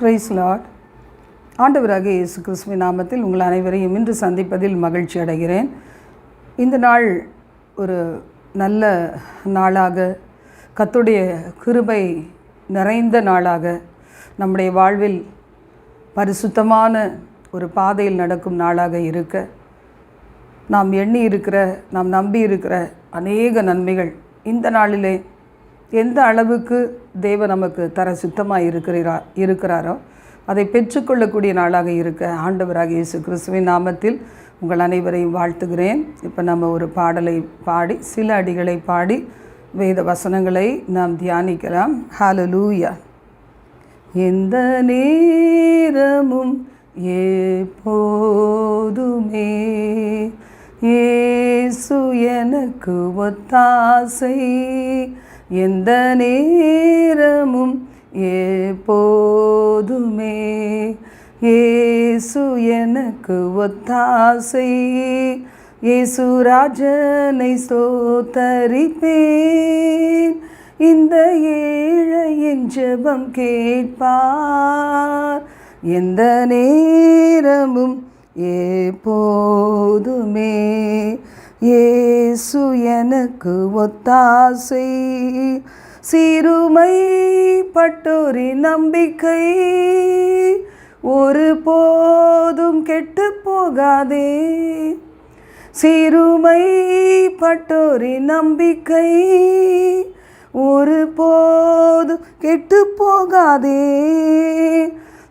Price Lord ஆண்டவராக இயேசு கிறிஸ்துவ நாமத்தில் உங்கள் அனைவரையும் இன்று சந்திப்பதில் மகிழ்ச்சி அடைகிறேன். இந்த நாள் ஒரு நல்ல நாளாக கத்துடைய கிருபை நிறைந்த நாளாக நம்முடைய வாழ்வில் பரிசுத்தமான ஒரு பாதையில் நடக்கும் நாளாக இருக்க நாம் எண்ணி இருக்கிற நாம் நம்பி இருக்கிற அநேக நன்மைகள் இந்த நாளிலே எந்த அளவுக்கு தேவ நமக்கு தர சுத்தமாக இருக்கிறா இருக்கிறாரோ? அதை பெற்றுக்கொள்ளக்கூடிய நாளாக இருக்க ஆண்டவராக இயேசு கிறிஸ்துவின் நாமத்தில் உங்கள் அனைவரையும் வாழ்த்துகிறேன். இப்போ நம்ம ஒரு பாடலை பாடி சில அடிகளை பாடி வேத வசனங்களை நாம் தியானிக்கலாம். ஹாலலூயா எந்த நேரமும் எப்போதுமே ஏசு எனக்கு ஒத்தாசை எந்த நேரமும் எப்போதுமே ஏசு எனக்கு ஒத்தாசை. இயேசு ராஜனை சோத்தரிப்பேன் இந்த ஏழையின் ஜெபம் கேட்பார். எந்த நேரமும் எப்போதுமே ஏசு எனக்கு ஒத்தாசை. சிறுமை பட்டோரி நம்பிக்கை. ஒரு போதும் கெட்டு போகாதே. சிறுமை பட்டோரி நம்பிக்கை. ஒரு போதும் கெட்டு போகாதே.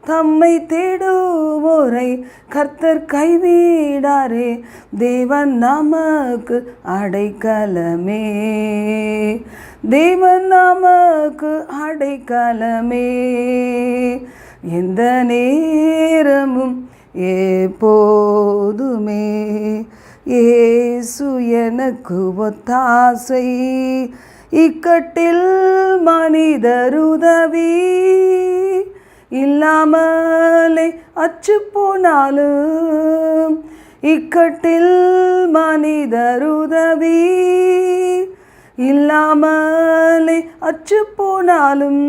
தம்மை தேடுவோரை கர்த்தர் கைவிடாரே தேவன் நமக்கு அடைக்கலமே. தேவன் நமக்கு அடைக்கலமே. எந்த நேரமும் எப்போதுமே ஏசு எனக்கு ஒத்தாசை. இக்கட்டில் மனிதருதவி. இல்லாமலே அச்சு போனாலும் இக்கட்டில் மனிதருதவி இல்லாமலே அச்சு போனாலும்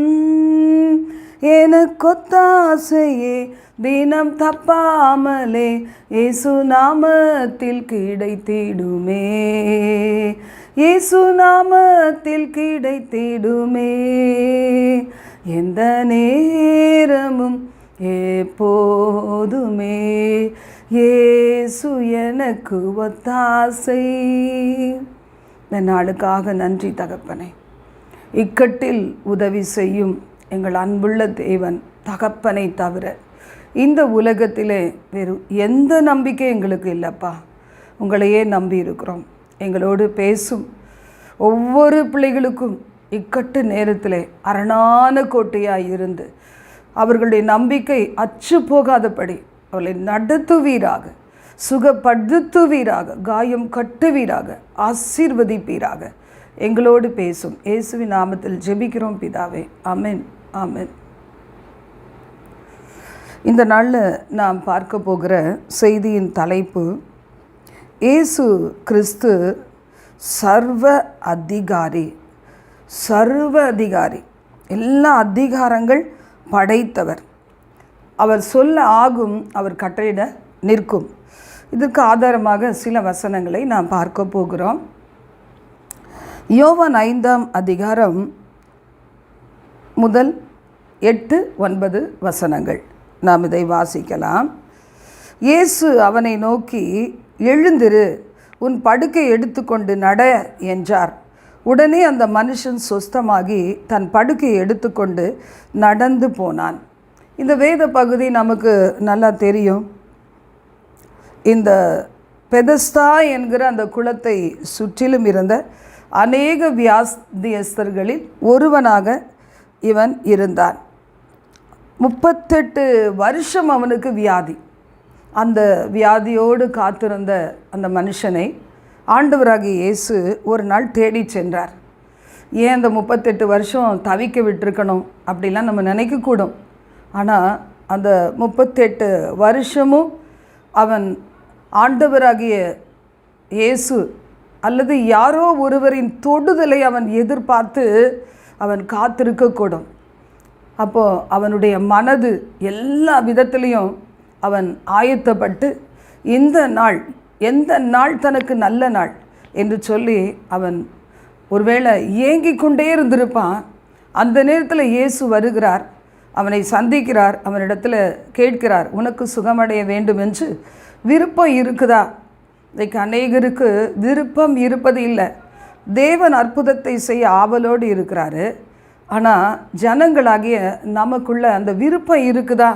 எனக்கொத்தாசையே தினம் தப்பாமலே இயேசு நாமத்தில் கிடைத்திடுமே. இயேசு நாமத்தில் கிடைத்திடுமே. எந்த நேரமும் எப்போதுமே ஏசு எனக்கு ஒத்தாசை. இந்த நாளுக்காக நன்றி தகப்பனே. இக்கட்டில் உதவி செய்யும் எங்கள் அன்புள்ள தேவன் தகப்பனை தவிர இந்த உலகத்திலே வேறு எந்த நம்பிக்கை எங்களுக்கு இல்லைப்பா. உங்களையே நம்பி இருக்கிறோம் எங்களோடு பேசும் ஒவ்வொரு பிள்ளைகளுக்கும் இக்கட்டு நேரத்தில் அரணான கோட்டையாக இருந்து அவர்களுடைய நம்பிக்கை அச்சு போகாதபடி அவளை நடத்துவீராக சுகப்படுத்துவீராக காயம் கட்டுவீராக ஆசீர்வதிப்பீராக. எங்களோடு பேசும் இயேசுவின் நாமத்தில் ஜெபிக்கிறோம் பிதாவே. அமென் ஆமென். இந்த நாளில் நாம் பார்க்க போகிற செய்தியின் தலைப்பு இயேசு கிறிஸ்து சர்வ அதிகாரி. சர்வ அதிகாரி எல்லா அதிகாரங்கள் படைத்தவர். அவர் சொல்ல ஆகும் அவர் கட்டளையிட நிற்கும். இதுக்கு ஆதாரமாக சில வசனங்களை நாம் பார்க்க போகிறோம். யோவன் ஐந்தாம் அதிகாரம் முதல் எட்டு ஒன்பது வசனங்கள். நாம் இதை வாசிக்கலாம். இயேசு அவனை நோக்கி எழுந்திரு உன் படுக்கை எடுத்துக்கொண்டு நட என்றார். உடனே அந்த மனுஷன் சொஸ்தமாகி தன் படுக்கையை எடுத்துக்கொண்டு நடந்து போனான். இந்த வேத பகுதி நமக்கு நல்லா தெரியும். இந்த பெதஸ்தா என்கிற அந்த குளத்தை சுற்றிலும் இருந்த அநேக வியாஸ்தியஸ்தர்களில் ஒருவனாக இவன் இருந்தான். முப்பத்தெட்டு வருஷம் அவனுக்கு வியாதி. அந்த வியாதியோடு காத்திருந்த அந்த மனுஷனை ஆண்டவராகிய இயேசு ஒரு நாள் தேடி சென்றார். ஏன் அந்த முப்பத்தெட்டு வருஷம் தவிக்க விட்டுருக்கணும்? அப்படிலாம் நம்ம நினைக்கக்கூடும். ஆனால் அந்த முப்பத்தெட்டு வருஷமும் அவன் ஆண்டவராகிய இயேசு அல்லது யாரோ ஒருவரின் தொடுதலை அவன் எதிர்பார்த்து அவன் காத்திருக்கக்கூடும். அப்போது அவனுடைய மனது எல்லா விதத்துலேயும் அவன் ஆயத்தப்பட்டு இந்த நாள் எந்த நாள் தனக்கு நல்ல நாள்? என்று சொல்லி அவன் ஒருவேளை ஏங்கி கொண்டே இருந்திருப்பான். அந்த நேரத்தில் இயேசு வருகிறார். அவனை சந்திக்கிறார். அவனிடத்தில் கேட்கிறார் உனக்கு சுகமடைய வேண்டும் என்று விருப்பம் இருக்குதா? இன்றைக்கு அநேகருக்கு விருப்பம் இருப்பது இல்லை. தேவன் அற்புதத்தை செய்ய ஆவலோடு இருக்கிறாரு. ஆனால் ஜனங்களாகிய நமக்குள்ள அந்த விருப்பம் இருக்குதா?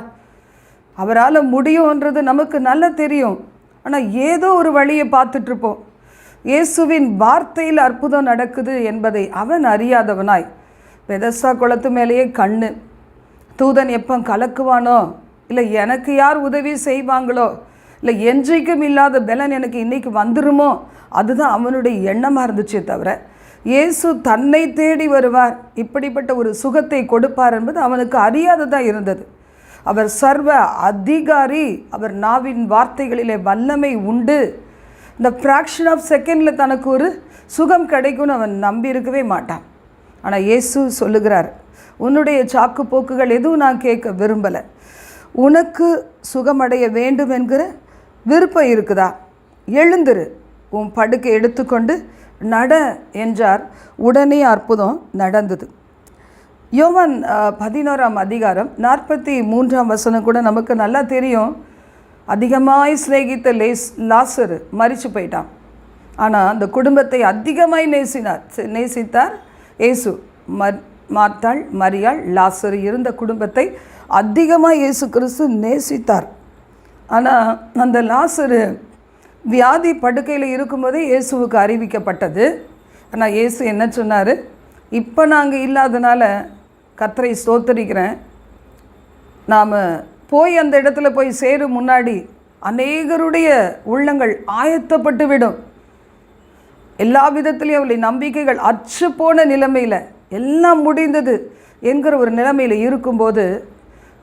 அவரால் முடியும்ன்றது நமக்கு நல்லா தெரியும். ஆனால் ஏதோ ஒரு வழியை பார்த்துட்ருப்போம் இயேசுவின் வார்த்தையில் அற்புதம் நடக்குது என்பதை அவன் அறியாதவனாய். பெதஸ்தா குளத்து மேலேயே கண்ணு. தூதன் எப்போ கலக்குவானோ? இல்லை எனக்கு யார் உதவி செய்வாங்களோ? இல்லை என்றைக்கும் இல்லாத பலன் எனக்கு இன்றைக்கி வந்துருமோ? அதுதான் அவனுடைய எண்ணமாக இருந்துச்சே தவிர இயேசு தன்னை தேடி வருவார். இப்படிப்பட்ட ஒரு சுகத்தை கொடுப்பார் என்பது அவனுக்கு அறியாததாக இருந்தது. அவர் சர்வ அதிகாரி. அவர் நாவின் வார்த்தைகளிலே வல்லமை உண்டு. இந்த ஃப்ராக்ஷன் ஆஃப் செகண்டில் தனக்கு ஒரு சுகம் கிடைக்கும்னு அவன் நம்பி இருக்கவே மாட்டான். ஆனால் இயேசு சொல்லுகிறார் உன்னுடைய சாக்கு போக்குகள் எதுவும் நான் கேட்க விரும்பலை. உனக்கு சுகமடைய வேண்டும் என்கிற விருப்பம் இருக்குதா? எழுந்துரு. உன் படுக்கை எடுத்துக்கொண்டு நட என்றார். உடனே அற்புதம் நடந்தது. யோவான் பதினோராம் அதிகாரம் நாற்பத்தி மூன்றாம் வசனம் கூட நமக்கு நல்லா தெரியும். அதிகமாய் சிநேகித்த லேஸ் லாசரு மறிச்சு போயிட்டான். ஆனால் அந்த குடும்பத்தை அதிகமாய் நேசினார் நேசித்தார் ஏசு மர் மார்த்தாள் மரியாள் லாசரு இருந்த குடும்பத்தை அதிகமாக இயேசு கிறிஸ்து நேசித்தார். ஆனால் அந்த லாசரு வியாதி படுக்கையில் இருக்கும்போதே இயேசுவுக்கு அறிவிக்கப்பட்டது. ஆனால் இயேசு என்ன சொன்னார்? இப்போ நாங்கள் இல்லாதனால கத்தரை ஸ்தோத்தரிக்கிறேன். நாம் போய் அந்த இடத்துல போய் சேரும் முன்னாடி அநேகருடைய உள்ளங்கள் ஆயத்தப்பட்டு விடும். எல்லா விதத்திலையும் அவளை நம்பிக்கைகள் அச்சு போன நிலைமையில் எல்லாம் முடிந்தது என்கிற ஒரு நிலைமையில் இருக்கும்போது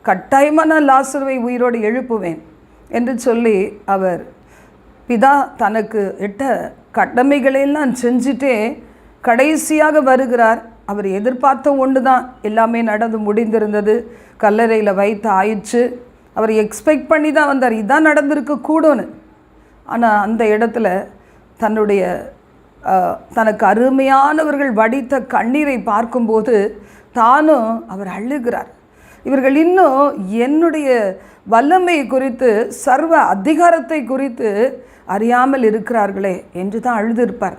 கட்டாயமாக நான் லாசருவை உயிரோடு எழுப்புவேன் என்று சொல்லி அவர் பிதா தனக்கு இட்ட கடமைகளையெல்லாம் செஞ்சுட்டே கடைசியாக வருகிறார். அவர் எதிர்பார்த்த ஒன்று தான் எல்லாமே நடந்து முடிந்திருந்தது. கல்லறையில் வைத்து ஆயிடுச்சு அவர் எக்ஸ்பெக்ட் பண்ணி தான் வந்தார். இதான் நடந்திருக்க கூடும்னு ஆனால் அந்த இடத்துல தன்னுடைய தனக்கு அருமையானவர்கள் வடித்த கண்ணீரை பார்க்கும்போது தானும் அவர் அழுகிறார். இவர்கள் இன்னும் என்னுடைய வல்லமை குறித்து சர்வ அதிகாரத்தை குறித்து அறியாமல் இருக்கிறார்களே என்று தான் அழுதிருப்பார்.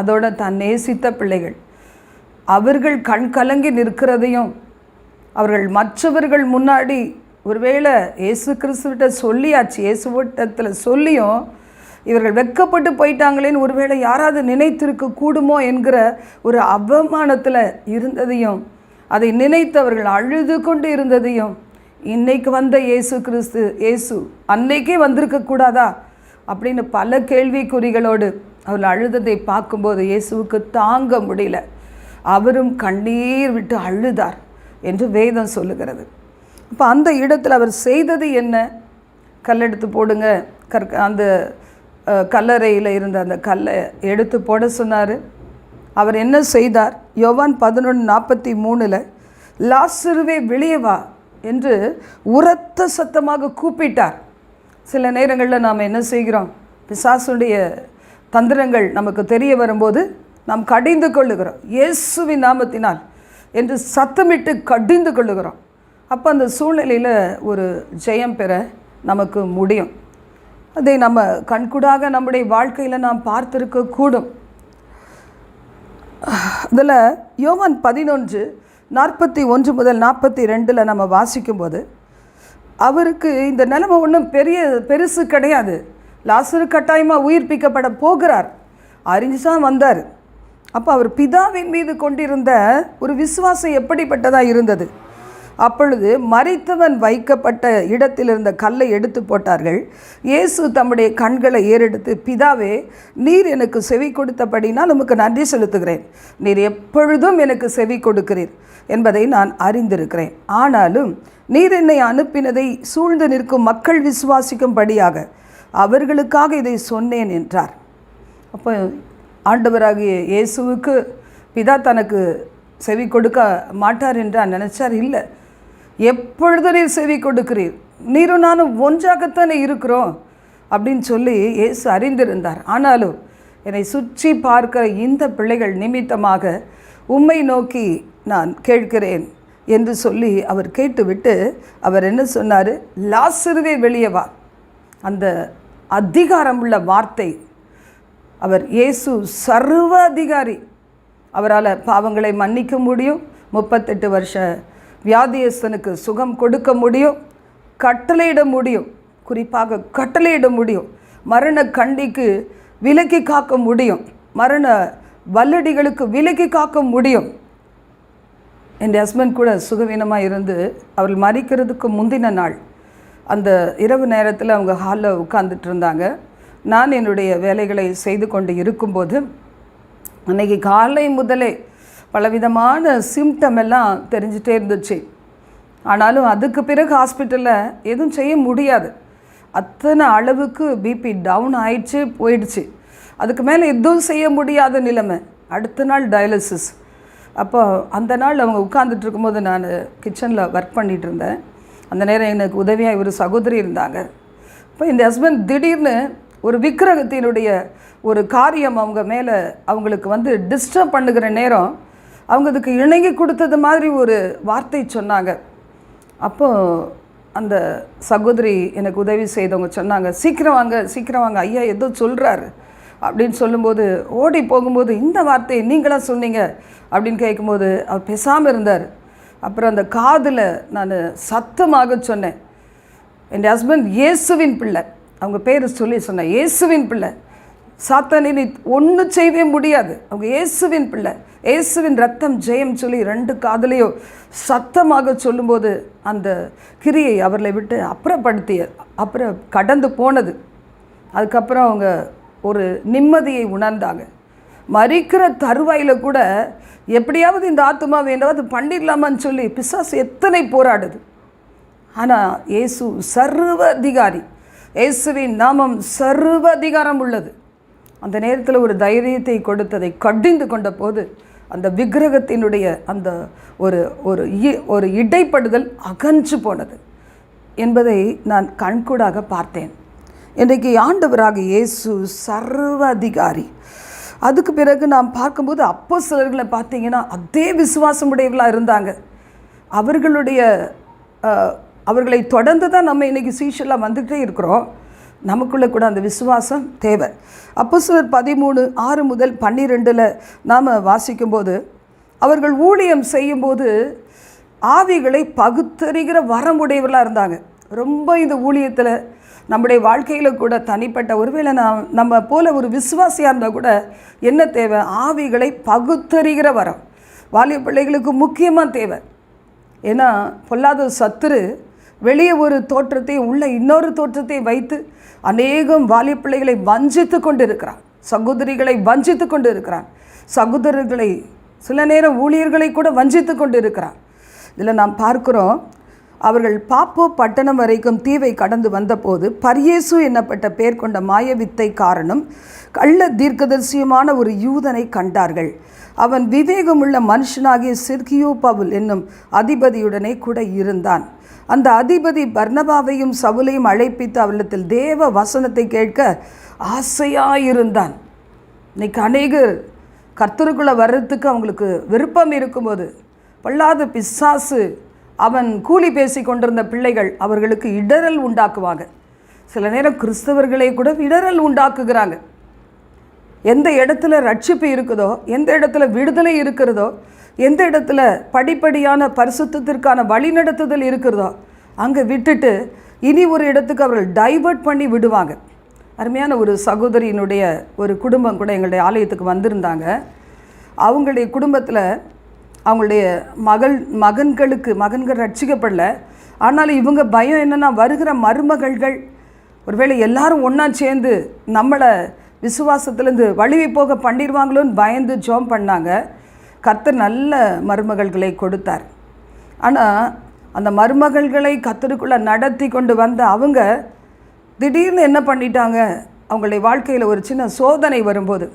அதோட தான் நேசித்த பிள்ளைகள். அவர்கள் கண் கலங்கி நிற்கிறதையும் அவர்கள் மற்றவர்கள் முன்னாடி ஒருவேளை இயேசு கிறிஸ்துவிட்ட சொல்லியாச்சு இயேசுவிட்டத்தில் சொல்லியும் இவர்கள் வெட்கப்பட்டு போயிட்டாங்களேன்னு ஒருவேளை யாராவது நினைத்திருக்க கூடுமோ என்கிற ஒரு அவமானத்தில் இருந்ததையும் அதை நினைத்து அவர்கள் அழுது கொண்டு இருந்ததையும் இன்னைக்கு வந்த இயேசு கிறிஸ்து இயேசு அன்னைக்கே வந்திருக்க கூடாதா? அப்படின்னு பல கேள்விக்குறிகளோடு அவர்கள் அழுததை பார்க்கும்போது இயேசுவுக்கு தாங்க முடியல. அவரும் கண்ணீர் விட்டு அழுதார் என்று வேதம் சொல்லுகிறது. அப்போ அந்த இடத்தில் அவர் செய்தது என்ன? கல்லெடுத்து போடுங்க. கற்க அந்த கல்லறையில் இருந்த அந்த கல்லை எடுத்து போட சொன்னார். அவர் என்ன செய்தார்? யோவான் பதினொன்று நாற்பத்தி மூணில் லாசிறுவே வெளியே வா என்று உரத்த சத்தமாக கூப்பிட்டார். சில நேரங்களில் நாம் என்ன செய்கிறோம்? பிசாசுடைய தந்திரங்கள் நமக்கு தெரிய வரும்போது நாம் கடிந்து கொள்ளுகிறோம். இயேசுவின் நாமத்தினால் என்று சத்தமிட்டு கடிந்து கொள்ளுகிறோம். அப்போ அந்த சூழ்நிலையில் ஒரு ஜெயம் பெற நமக்கு முடியும். அதை நம்ம கண்கூடாக நம்முடைய வாழ்க்கையில் நாம் பார்த்துருக்கக்கூடும் அதில் இதில் யோவான் பதினொன்று நாற்பத்தி ஒன்று முதல் நாற்பத்தி ரெண்டில் நம்ம வாசிக்கும்போது அவருக்கு இந்த நிலைமை ஒன்றும் பெரிய பெருசு கிடையாது. லாசரு கட்டாயமாக உயிர்ப்பிக்கப்பட போகிறார். அறிஞ்சு தான் வந்தார். அப்போ அவர் பிதாவின் மீது கொண்டிருந்த ஒரு விசுவாசம் எப்படிப்பட்டதாக இருந்தது? அப்பொழுது மறித்தவன் வைக்கப்பட்ட இடத்தில் இருந்த கல்லை எடுத்து போட்டார்கள். இயேசு தம்முடைய கண்களை ஏறெடுத்து பிதாவே நீர் எனக்கு செவி கொடுத்தபடினால் உமக்கு நன்றி செலுத்துகிறேன். நீர் எப்பொழுதும் எனக்கு செவி கொடுக்கிறீர் என்பதை நான் அறிந்திருக்கிறேன். ஆனாலும் நீர் என்னை அனுப்பினதை சூழ்ந்து நிற்கும் மக்கள் விசுவாசிக்கும்படியாக அவர்களுக்காக இதை சொன்னேன் என்றார். அப்போ ஆண்டவராகிய இயேசுவுக்கு பிதா தனக்கு செவி கொடுக்க மாட்டார் என்றார் நினச்சார். இல்லை. எப்பொழுது நீர் செவி கொடுக்கிறீர்? நீரும் நானும் ஒன்றாகத்தானே இருக்கிறோம் அப்படின்னு சொல்லி இயேசு அறிந்திருந்தார். ஆனாலும் என்னை சுற்றி பார்க்கிற இந்த பிள்ளைகள் நிமித்தமாக உம்மை நோக்கி நான் கேட்கிறேன் என்று சொல்லி அவர் கேட்டுவிட்டு அவர் என்ன சொன்னார்? லாசிறுவே வெளியே வா. அந்த அதிகாரமுள்ள வார்த்தை அவர் இயேசு சர்வ அதிகாரி. அவரால் பாவங்களை மன்னிக்க முடியும். முப்பத்தெட்டு வருஷ வியாதியஸ்தனுக்கு சுகம் கொடுக்க முடியும். கட்டளையிட முடியும். குறிப்பாக கட்டளையிட முடியும். மரண கண்டிக்கு விலக்கி காக்க முடியும். மரண வல்லடிகளுக்கு விலக்கி காக்க முடியும். என் ஹஸ்பண்ட் கூட சுகவீனமாக இருந்து அவள் மறிக்கிறதுக்கு முந்தின நாள். அந்த இரவு நேரத்தில் அவங்க ஹாலில் உட்காந்துட்டு இருந்தாங்க. நான் என்னுடைய வேலைகளை செய்து கொண்டு இருக்கும்போது அன்னைக்கு காலை முதலே பலவிதமான சிம்டம் எல்லாம் தெரிஞ்சிட்டே இருந்துச்சு. ஆனாலும் அதுக்கு பிறகு ஹாஸ்பிட்டலில் எதுவும் செய்ய முடியாது. அத்தனை அளவுக்கு பிபி டவுன் ஆயிடுச்சு போயிடுச்சு. அதுக்கு மேலே எதுவும் செய்ய முடியாத நிலைமை. அடுத்த நாள் டயாலிசிஸ் அப்போ அந்த நாள் அவங்க உட்காந்துட்டு இருக்கும்போது நான் கிச்சனில் ஒர்க் பண்ணிகிட்டு இருந்தேன். அந்த நேரம் எனக்கு உதவியாக ஒரு சகோதரி இருந்தாங்க. இப்போ இந்த ஹஸ்பண்ட் திடீர்னு ஒரு விக்கிரகத்தினுடைய ஒரு காரியம் அவங்க மேலே அவங்களுக்கு வந்து டிஸ்டர்ப் பண்ணுகிற நேரம் அவங்க அதுக்கு இணங்கி கொடுத்தது மாதிரி ஒரு வார்த்தை சொன்னாங்க. அப்போது அந்த சகோதரி எனக்கு உதவி செய்தவங்க சொன்னாங்க சீக்கிரம் வாங்க சீக்கிரம் வாங்க ஐயா ஏதோ சொல்கிறாரு அப்படின்னு சொல்லும்போது ஓடி போகும்போது இந்த வார்த்தையை நீங்களாக சொன்னீங்க? அப்படின்னு கேட்கும்போது அவர் பேசாமல் இருந்தார். அப்புறம் அந்த காதில் நான் சத்தமாக சொன்னேன். என் ஹஸ்பண்ட் இயேசுவின் பிள்ளை. அவங்க பேர் சொல்லி சொன்ன இயேசுவின் பிள்ளை. சாத்தானி நீ ஒன்றும் செய்யவே முடியாது. அவங்க இயேசுவின் பிள்ளை. இயேசுவின் ரத்தம் ஜெயம் சொல்லி ரெண்டு காதலையோ சத்தமாக சொல்லும்போது அந்த கிரியை அவர்களை விட்டு அப்புறப்படுத்திய அப்புறம் கடந்து போனது. அதுக்கப்புறம் அவங்க ஒரு நிம்மதியை உணர்ந்தாங்க. மறிக்கிற தருவாயில் கூட எப்படியாவது இந்த ஆத்மா வேண்டாவது பண்ணிடலாமான்னு சொல்லி பிசாசு எத்தனை போராடுது. ஆனால் இயேசு சர்வ அதிகாரி. இயேசுவின் நாமம் சர்வ அதிகாரம் உள்ளது. அந்த நேரத்தில் ஒரு தைரியத்தை கொடுத்ததை கடிந்து கொண்ட போது அந்த விக்கிரகத்தினுடைய அந்த ஒரு ஒரு இ- ஒரு இடைப்படுதல் அகன்று போனது என்பதை நான் கண்கூடாக பார்த்தேன். இன்றைக்கு ஆண்டவராக இயேசு சர்வ அதிகாரி அதுக்கு பிறகு நாம் பார்க்கும்போது அப்போ சிலர்களை பார்த்தீங்கன்னா அதே விசுவாசமுடையவர்களாக இருந்தாங்க. அவர்களுடைய அவர்களை தொடர்ந்து தான் நம்ம இன்றைக்கி சீஷெல்லாம் வந்துகிட்டே இருக்கிறோம். நமக்குள்ளே கூட அந்த விசுவாசம் தேவை. அப்போ சிலர் பதிமூணு ஆறு முதல் பன்னிரெண்டில் நாம் வாசிக்கும்போது அவர்கள் ஊழியம் செய்யும்போது ஆவிகளை பகுத்தறிகிற வரமுடையவர்களாக இருந்தாங்க. ரொம்ப இந்த ஊழியத்தில் நம்முடைய வாழ்க்கையில் கூட தனிப்பட்ட ஒருவேளை நாம் நம்ம போல ஒரு விசுவாசியாக இருந்தால் கூட என்ன தேவை? ஆவிகளை பகுத்தறிகிற வரம். வாலிய பிள்ளைகளுக்கு முக்கியமாக தேவை. ஏன்னா பொல்லாத சத்துரு வெளியே ஒரு தோற்றத்தை உள்ள இன்னொரு தோற்றத்தை வைத்து அநேகம் வாலிய பிள்ளைகளை வஞ்சித்து கொண்டு இருக்கிறான் சகோதரிகளை வஞ்சித்து கொண்டு இருக்கிறான் சகோதரர்களை சில நேரம் ஊழியர்களை கூட வஞ்சித்து கொண்டு இருக்கிறான் இதில் நாம் பார்க்கிறோம் அவர்கள் பாப்போ பட்டணம் வரைக்கும் தீவை கடந்து வந்தபோது பரியேசு என்னப்பட்ட பேர் கொண்ட மாயவித்தை காரணம் கள்ள தீர்க்கதரிசியுமான ஒரு யூதனை கண்டார்கள். அவன் விவேகமுள்ள மனுஷனாகிய சிர்கியோ பவுல் என்னும் அதிபதியுடனே கூட இருந்தான். அந்த அதிபதி பர்ணபாவையும் சவுலையும் அழைப்பித்து அவளிடத்தில் தேவ வசனத்தை கேட்க ஆசையாயிருந்தான். இன்னைக்கு அநேகர் கர்த்தருக்குள்ளே வர்றதுக்கு அவங்களுக்கு விருப்பம் இருக்கும்போது பல்லாத பிசாசு அவன் கூலி பேசி கொண்டிருந்த பிள்ளைகள் அவர்களுக்கு இடரல் உண்டாக்குவாங்க. சில நேரம் கிறிஸ்தவர்களை கூட இடரல் உண்டாக்குகிறாங்க. எந்த இடத்துல ரட்சிப்பு இருக்குதோ எந்த இடத்துல விடுதலை இருக்கிறதோ எந்த இடத்துல படிப்படியான பரிசுத்தத்திற்கான வழிநடத்துதல் இருக்கிறதோ அங்கே விட்டுட்டு இனி ஒரு இடத்துக்கு அவர்கள் டைவர்ட் பண்ணி விடுவாங்க. அருமையான ஒரு சகோதரியினுடைய ஒரு குடும்பம் கூட எங்களுடைய ஆலயத்துக்கு வந்திருந்தாங்க. அவங்களுடைய குடும்பத்தில் அவங்களுடைய மகள் மகன்களுக்கு மகன்கள் ரட்சிக்கப்படல. ஆனாலும் இவங்க பயம் என்னென்னா வருகிற மருமகள்கள் ஒருவேளை எல்லாரும் ஒன்றா சேர்ந்து நம்மளை விசுவாசத்துலேருந்து வழிவி போக பண்ணிடுவாங்களோன்னு பயந்து ஜோம் பண்ணாங்க. கர்த்தர் நல்ல மருமகள்களை கொடுத்தார். ஆனால் அந்த மருமகள்களை கத்தருக்குள்ளே நடத்தி கொண்டு வந்த அவங்க திடீர்னு என்ன பண்ணிட்டாங்க? அவங்களுடைய வாழ்க்கையில் ஒரு சின்ன சோதனை வரும்போது.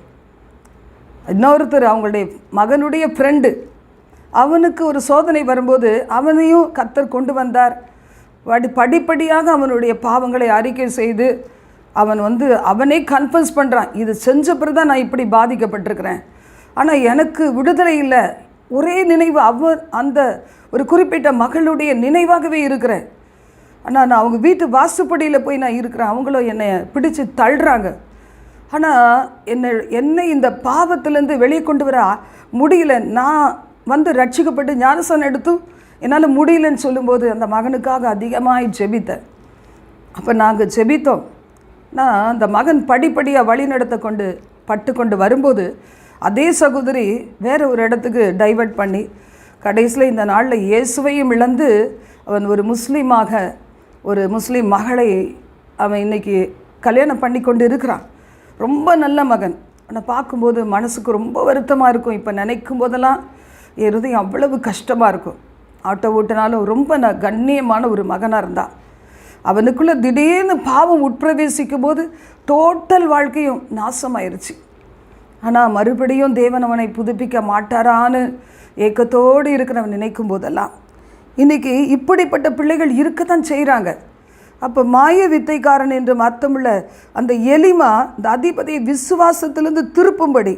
இன்னொருத்தர் அவங்களுடைய மகனுடைய ஃப்ரெண்டு அவனுக்கு ஒரு சோதனை வரும்போது அவனையும் கத்தர் கொண்டு வந்தார். படி படிப்படியாக அவனுடைய பாவங்களை அறிக்கை செய்து அவன் வந்து அவனே கன்ஃபர்ஸ் பண்ணுறான் இது செஞ்ச பிறகு தான் நான் இப்படி பாதிக்கப்பட்டிருக்கிறேன். ஆனால் எனக்கு விடுதலை இல்லை. ஒரே நினைவு அவ அந்த ஒரு குறிப்பிட்ட மகளுடைய நினைவாகவே இருக்கிறேன். ஆனால் நான் அவங்க வீட்டு வாசுப்படியில் போய் நான் இருக்கிறேன். அவங்களும் என்னை பிடிச்சு தள்ளுறாங்க. ஆனால் என்னை என்னை இந்த பாவத்திலேருந்து வெளியே கொண்டு வர முடியல. நான் வந்து ரட்சிக்கப்பட்டு ஞானசன் எடுத்து என்னால் முடியலன்னு சொல்லும்போது அந்த மகனுக்காக அதிகமாக ஜெபித்தேன். அப்போ நாங்கள் ஜெபித்தோம். நான் அந்த மகன் படிப்படியாக வழி நடத்த கொண்டு பட்டு கொண்டு வரும்போது அதே சகோதரி வேறு ஒரு இடத்துக்கு டைவர்ட் பண்ணி கடைசியில் இந்த நாளில் இயேசுவையும் இழந்து அவன் ஒரு முஸ்லீமாக ஒரு முஸ்லீம் மகளை அவன் இன்னைக்கு கல்யாணம் பண்ணி கொண்டு இருக்கிறான் ரொம்ப நல்ல மகன். ஆனால் பார்க்கும்போது மனசுக்கு ரொம்ப வருத்தமாக இருக்கும். இப்போ நினைக்கும் போதெல்லாம் இருதயம் அவ்வளவு கஷ்டமாக இருக்கும். ஆட்டோ ஓட்டினாலும் ரொம்ப ந கண்ணியமான ஒரு மகனாக இருந்தான் அவனுக்குள்ளே திடீர்னு பாவம் உட்பிரவேசிக்கும் போது டோட்டல் வாழ்க்கையும் நாசமாயிருச்சு. ஆனால் மறுபடியும் தேவன் அவனை புதுப்பிக்க மாட்டாரான்னு ஏக்கத்தோடு இருக்கிறவன் நினைக்கும் போதெல்லாம் இன்றைக்கி இப்படிப்பட்ட பிள்ளைகள் இருக்கத்தான் செய்கிறாங்க அப்போ மாய வித்தைக்காரன் என்று அர்த்தமுள்ள அந்த எலிமா இந்த அதிபதியை விசுவாசத்திலிருந்து திருப்பும்படி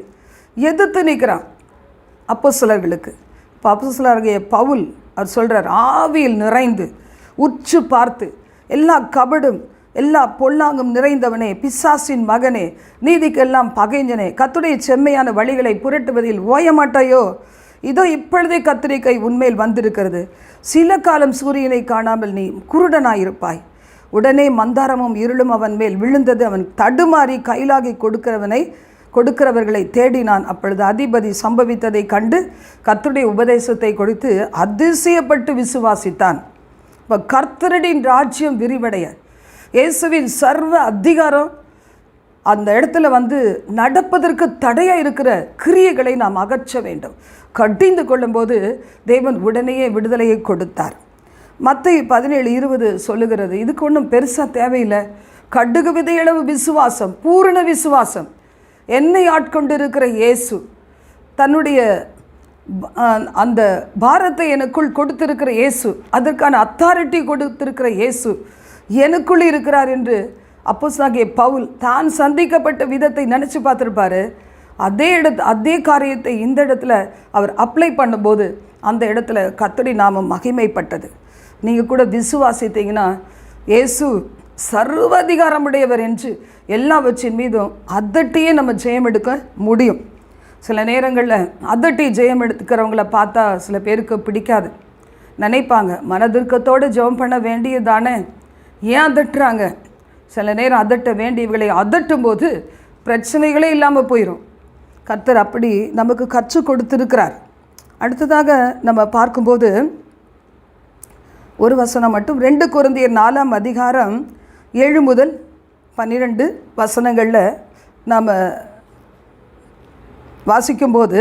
எதிர்த்து நிற்கிறான். அப்போ சிலர்களுக்கு இப்போ அப்போ சிலருடைய பவுல் அவர் சொல்கிறார் ஆவியில் நிறைந்து உற்று பார்த்து எல்லா கபடும் எல்லா பொல்லாங்கும் நிறைந்தவனே பிசாசின் மகனே நீதிக்கெல்லாம் பகைஞ்சனே கத்துடைய செம்மையான வழிகளை புரட்டுவதில் ஓயமாட்டாயோ? இதோ இப்பொழுதே கத்திரிக்கை உண்மையில் வந்திருக்கிறது. சில காலம் சூரியனை காணாமல் நீ குருடனாயிருப்பாய். உடனே மந்தாரமும் இருளும் அவன் மேல் விழுந்தது. அவன் தடுமாறி கைலாகி கொடுக்கிறவனை கொடுக்கிறவர்களை தேடினான். அப்பொழுது அதிபதி சம்பவித்ததை கண்டு கத்துடைய உபதேசத்தை கொடுத்து அதிசயப்பட்டு விசுவாசித்தான். இப்போ கர்த்தரடின் ராஜ்யம் விரிவடைய. இயேசுவின் சர்வ அதிகாரம் அந்த இடத்துல வந்து நடப்பதற்கு தடையாக இருக்கிற கிரியைகளை நாம் அகற்ற வேண்டும். கடிந்து கொள்ளும்போது தேவன் உடனேயே விடுதலையை கொடுத்தார். மற்ற பதினேழு இருபது சொல்லுகிறது இதுக்கு ஒன்றும் பெருசாக தேவையில்லை. கடுகு விதையளவு விசுவாசம் பூரண விசுவாசம். என்னை ஆட்கொண்டு இருக்கிற இயேசு தன்னுடைய அந்த பாரத்தை எனக்குள் கொடுத்திருக்கிற இயேசு அதற்கான அத்தாரிட்டி கொடுத்திருக்கிற இயேசு எனக்குள் இருக்கிறார் என்று அப்போஸ்தலனாகிய பவுல் தான் சந்திக்கப்பட்ட விதத்தை நினச்சி பார்த்துருப்பாரு. அதே இடத்து அதே காரியத்தை இந்த இடத்துல அவர் அப்ளை பண்ணும்போது அந்த இடத்துல கத்தடி நாமம் மகிமைப்பட்டது. நீங்கள் கூட விசுவாசித்தீங்கன்னா இயேசு சர்வதிகாரமுடையவர் என்று எல்லாவற்றின் மீதும் அதட்டியே நம்ம ஜெயம் எடுக்க முடியும். சில நேரங்களில் அதட்டி ஜெயம் எடுத்துக்கிறவங்கள பார்த்தா சில பேருக்கு பிடிக்காது. நினைப்பாங்க மனதுர்க்கத்தோடு ஜெபம் பண்ண வேண்டியதானே ஏன் அதட்டுறாங்க? சில நேரம் அதட்ட வேண்டியவர்களை அதட்டும் போது பிரச்சனைகளே இல்லாமல் போயிடும் கர்த்தர் அப்படி நமக்கு கற்றுக் கொடுத்துருக்கிறார். அடுத்ததாக நம்ம பார்க்கும்போது ஒரு வசனம் மட்டும் ரெண்டு குருந்தியர் நாலாம் அதிகாரம் ஏழு முதல் பன்னிரெண்டு வசனங்களில் நாம் வாசிக்கும்போது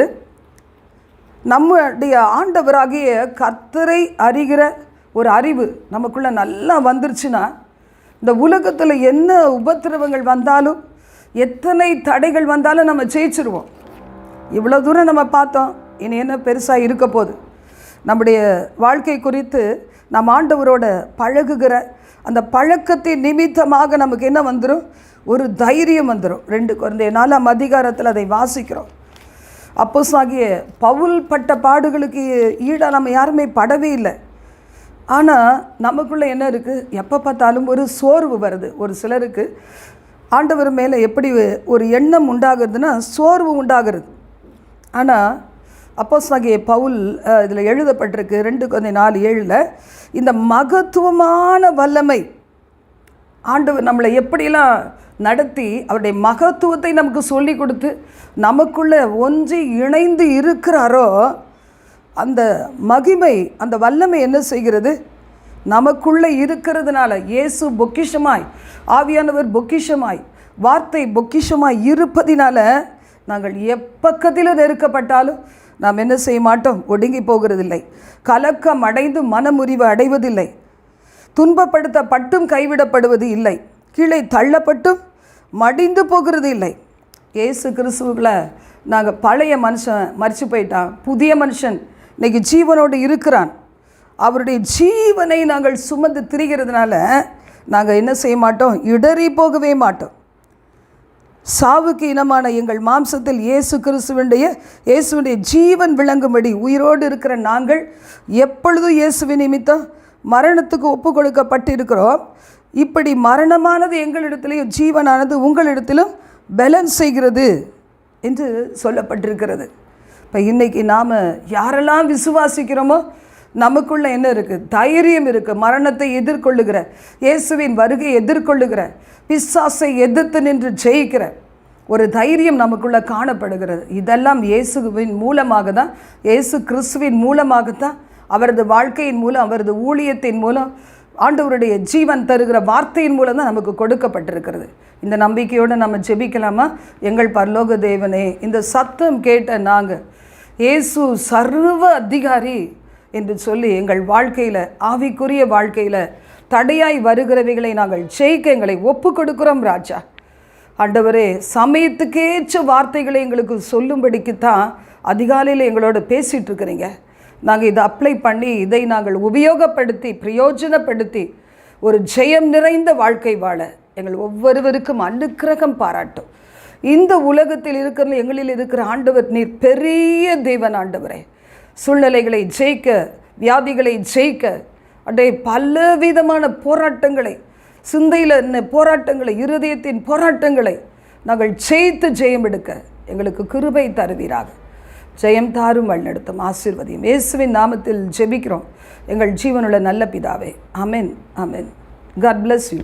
நம்முடைய ஆண்டவராகிய கர்த்தரை அறிகிற ஒரு அறிவு நமக்குள்ளே நல்லா வந்துருச்சுன்னா இந்த உலகத்தில் என்ன உபத்திரவங்கள் வந்தாலும் எத்தனை தடைகள் வந்தாலும் நம்ம ஜெயிச்சிருவோம். இவ்வளோ தூரம் நம்ம பார்த்தோம் இனி என்ன பெருசாக இருக்க போகுது. நம்முடைய வாழ்க்கை குறித்து நம் ஆண்டவரோட பழகுகிற அந்த பழக்கத்தின் நிமித்தமாக நமக்கு என்ன வந்துடும் ஒரு தைரியம் வந்துடும் ரெண்டு குழந்தைய நாலாம் அதிகாரத்தில் அதை வாசிக்கிறோம். அப்போஸ் ஆகிய பவுல் பட்ட பாடுகளுக்கு ஈடாக நம்ம யாருமே படவே இல்லை. ஆனால் நமக்குள்ளே என்ன இருக்குது எப்போ பார்த்தாலும் ஒரு சோர்வு வருது. ஒரு சிலருக்கு ஆண்டவர் மேலே எப்படி ஒரு எண்ணம் உண்டாகிறதுன்னா சோர்வு உண்டாகிறது. ஆனால் அப்போஸ் ஆகிய பவுல் இதில் எழுதப்பட்டிருக்கு ரெண்டு கொஞ்சம் நாலு ஏழில் இந்த மகத்துவமான வல்லமை ஆண்டவர் நம்மளை எப்படியெல்லாம் நடத்தி அவருடைய மகத்துவத்தை நமக்கு சொல்லி கொடுத்து நமக்குள்ளே ஒன்றி இணைந்து இருக்கிறாரோ அந்த மகிமை அந்த வல்லமை என்ன செய்கிறது? நமக்குள்ளே இருக்கிறதுனால இயேசு பொக்கிஷமாய் ஆவியானவர் பொக்கிஷமாய் வார்த்தை பொக்கிஷமாய் இருப்பதினால நாங்கள் எப்பக்கத்தில் நெருக்கப்பட்டாலும் நாம் என்ன செய்ய மாட்டோம்? ஒடுங்கி போகிறதில்லை. கலக்கம் அடைந்து மனமுறிவு அடைவதில்லை. துன்பப்படுத்தப்பட்டும் கைவிடப்படுவது இல்லை. கீழே தள்ளப்பட்டும் மடிந்து போகிறது இல்லை. இயேசு கிறிஸ்துவில் நாங்கள் பழைய மனுஷன் மறித்து போயிட்டான். புதிய மனுஷன். இன்னைக்கு ஜீவனோடு இருக்கிறான். அவருடைய ஜீவனை நாங்கள் சுமந்து திரிகிறதுனால நாங்கள் என்ன செய்ய மாட்டோம்? இடறி போகவே மாட்டோம். சாவுக்கு இனமான எங்கள் மாம்சத்தில் இயேசு கிறிஸ்துவனுடைய இயேசுவனுடைய ஜீவன் விளங்கும்படி உயிரோடு இருக்கிற நாங்கள் எப்பொழுதும் இயேசுவின் நிமித்தம் மரணத்துக்கு ஒப்பு கொடுக்கப்பட்டிருக்கிறோம். இப்படி மரணமானது எங்களிடத்திலையும் ஜீவனானது உங்களிடத்திலும் பலன் செய்கிறது என்று சொல்லப்பட்டிருக்கிறது. இப்போ இன்றைக்கி நாம் யாரெல்லாம் விசுவாசிக்கிறோமோ நமக்குள்ள என்ன இருக்குது தைரியம் இருக்குது மரணத்தை எதிர்கொள்ளுகிற இயேசுவின் வருகை எதிர்கொள்ளுகிற பிசாசை எதிர்த்து நின்று ஜெயிக்கிற ஒரு தைரியம் நமக்குள்ளே காணப்படுகிறது. இதெல்லாம் இயேசுவின் மூலமாக தான் இயேசு கிறிஸ்துவின் மூலமாகத்தான் அவரது வாழ்க்கையின் மூலம் அவரது ஊழியத்தின் மூலம் ஆண்டவருடைய ஜீவன் தருகிற வார்த்தையின் மூலம் தான் நமக்கு கொடுக்கப்பட்டிருக்கிறது. இந்த நம்பிக்கையோடு நம்ம ஜெபிக்கலாமா? எங்கள் பரலோக தேவனே இந்த சத்தம் கேட்ட நாங்கள் இயேசு சர்வ அதிகாரி என்று சொல்லி எங்கள் வாழ்க்கையில் ஆவிக்குரிய வாழ்க்கையில் தடையாய் வருகிறவைகளை நாங்கள் ஜெயிக்க எங்களை ஒப்பு கொடுக்குறோம் ராஜா. ஆண்டவரே சமயத்துக்கேற்ற வார்த்தைகளை எங்களுக்கு சொல்லும்படிக்கு தான் அதிகாலையில் எங்களோட பேசிகிட்டு இருக்கிறீங்க நாங்கள் இதை அப்ளை பண்ணி இதை நாங்கள் உபயோகப்படுத்தி பிரயோஜனப்படுத்தி ஒரு ஜெயம் நிறைந்த வாழ்க்கை வாழ எங்கள் ஒவ்வொருவருக்கும் அனுக்கிரகம் பாராட்டும். இந்த உலகத்தில் இருக்கிற எங்களில் இருக்கிற ஆண்டவர் நீர் பெரிய தேவன் ஆண்டவரே. சூழ்நிலைகளை ஜெயிக்க வியாதிகளை ஜெயிக்க அடே பலவிதமான போராட்டங்களை சிந்தையில் போராட்டங்களை இருதயத்தின் போராட்டங்களை நாங்கள் ஜெயித்து ஜெயம் எடுக்க எங்களுக்கு கிருபை தருவீராக. ஜெயம் தாரும் வழிநடத்தும் ஆசிர்வதியும். இயேசுவின் நாமத்தில் ஜெபிக்கிறோம். எங்கள் ஜீவனுள்ள நல்ல பிதாவே. Amen amen God bless you